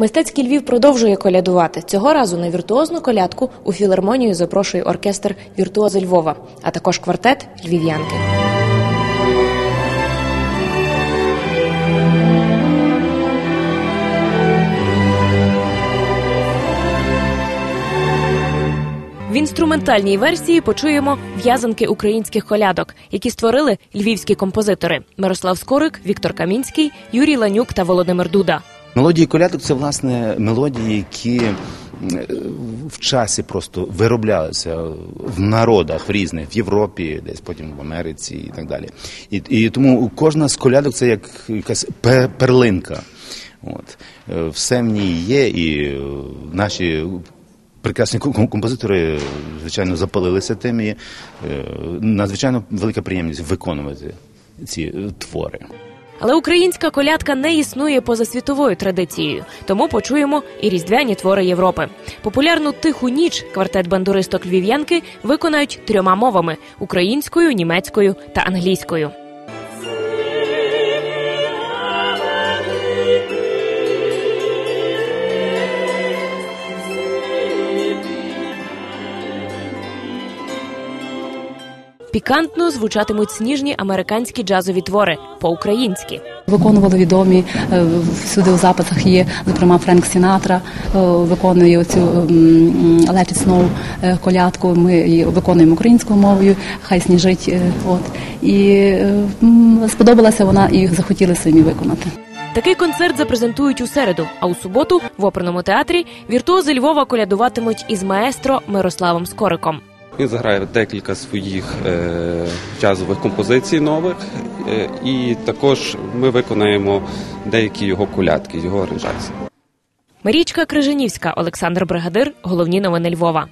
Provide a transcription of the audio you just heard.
Мистецький Львів продовжує колядувати. Цього разу на віртуозну колядку у філармонію запрошує оркестр Віртуози Львова, а також квартет Львів'янки. В інструментальній версії почуємо в'язанки українських колядок, які створили львівські композитори Мирослав Скорик, Віктор Камінський, Юрій Ланюк та Володимир Дуда. Мелодії колядок це власне мелодії, які е, в часі просто вироблялися в народах в різних в Європі, десь потім в Америці і так далі. І, і тому кожна з колядок це як якась перлинка. От Е, все в ній є, і е, наші. Прекрасні ком- композитори, звичайно, запалилися тим і надзвичайно велика приємність виконувати ці твори. Але українська колядка не існує поза світовою традицією, тому почуємо і різдвяні твори Європи. Популярну тиху ніч квартет бандуристок львів'янки виконають трьома мовами: українською, німецькою та англійською. Пікантно звучатимуть сніжні американські джазові твори по-українськи. Виконували відомі е, всюди у записах є, зокрема Френк Сінатра е, виконує оцю м, Let It Snow е, колядку. Ми її виконуємо українською мовою, хай сніжить. От і сподобалася вона і захотіли самі виконати. Такий концерт запрезентують у середу, а у суботу в оперному театрі віртуози Львова колядуватимуть із маестро Мирославом Скориком. Він заграє декілька своїх е, джазових композицій нових, е, і також ми виконаємо деякі його колядки, його аранжації. Марічка Крижанівська, Олександр Бригадир. Головні новини Львова.